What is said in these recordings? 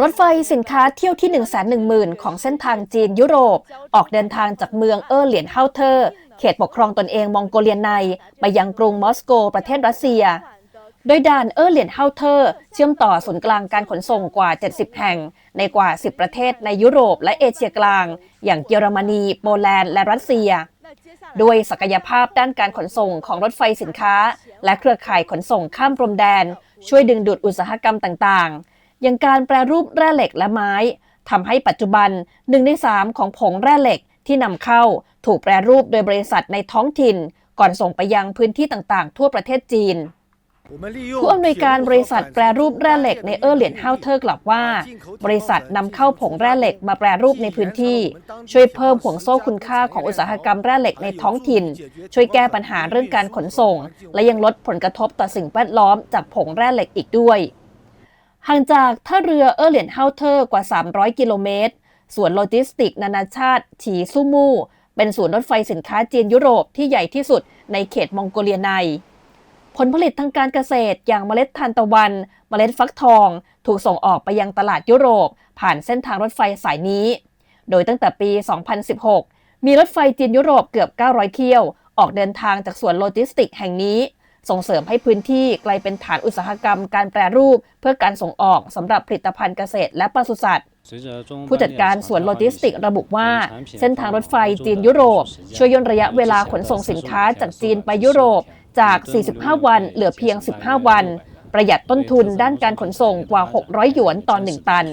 รถไฟสินค้าเที่ยวที่ 1 1 0 0 0 0 ของเส้นทางจีนยุโรป ออกเดินทางจากเมืองเออร์เหลียนเฮาเทอร์ เขตปกครองตนเองมองโกเลียใน ไปยังกรุงมอสโกประเทศรัสเซีย โดยด่านเออร์เหลียนเฮาเทอร์ เชื่อมต่อศูนย์กลางการขนส่งกว่า 70 แห่ง ในกว่า 10 ประเทศในยุโรปและเอเชียกลาง อย่างเยอรมนี โปแลนด์และรัสเซียด้วยศักยภาพด้านการขนส่งของรถไฟสินค้า และเครือข่ายขนส่งข้ามพรมแดน ช่วยดึงดูดอุตสาหกรรมต่างๆ อย่างการแปรรูปแร่เหล็กและไม้ทำให้ปัจจุบันหนึ่งในสามของผงแร่เหล็กที่นำเข้า ถูกแปรรูปโดยบริษัทในท้องถิ่น ก่อนส่งไปยังพื้นที่ต่างๆ ทั่วประเทศจีนผู้อำนวยการบริษัทแปรรูปแร่เหล็กในเออร์เหลียนเฮาเทอร์กล่าวว่า บริษัทนำเข้าผงแร่เหล็กมาแปรรูปในพื้นที่ ช่วยเพิ่มห่วงโซ่คุณค่าของอุตสาหกรรมแร่เหล็กในท้องถิ่น ช่วยแก้ปัญหาเรื่องการขนส่ง และยังลดผลกระทบต่อสิ่งแวดล้อมจากผงแร่เหล็กอีกด้วย ห่างจากท่าเรือเออร์เหลียนเฮาเทอร์กว่า 300 กิโลเมตรส่วนโลจิสติก นานาชาติ ฉีซูมู เป็นศูนย์รถไฟสินค้าจีนยุโรปที่ใหญ่ที่สุดในเขตมองโกเลียใน ผลผลิตทางการเกษตรอย่างเมล็ดทานตะวัน เมล็ดฟักทอง ถูกส่งออกไปยังตลาดยุโรป ผ่านเส้นทางรถไฟสายนี้ โดยตั้งแต่ปี 2016 มีรถไฟจีนยุโรปเกือบ 900 เที่ยว ออกเดินทางจากส่วนโลจิสติกแห่งนี้ ส่งเสริมให้พื้นที่กลายเป็นฐานอุตสาหกรรมการแปรรูป เพื่อการส่งออกสำหรับผลิตภัณฑ์เกษตรและปศุสัตว์ผู้จัดการสวนโลจิสติกระบุว่า เส้นทางรถไฟจีนยุโรป ช่วยย่นระยะเวลาขนส่งสินค้าจากจีนไปยุโรปจาก 45 วันเหลือเพียง 15 วัน ประหยัดต้นทุนด้านการขนส่งกว่า 600 หยวนต่อ 1 ตัน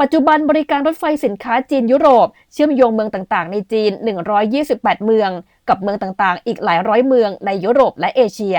ปัจจุบันบริการรถไฟสินค้าจีนยุโรป เชื่อมโยงเมืองต่างๆ ในจีน 128 เมือง กับเมืองต่างๆ อีกหลายร้อยเมืองในยุโรปและเอเชีย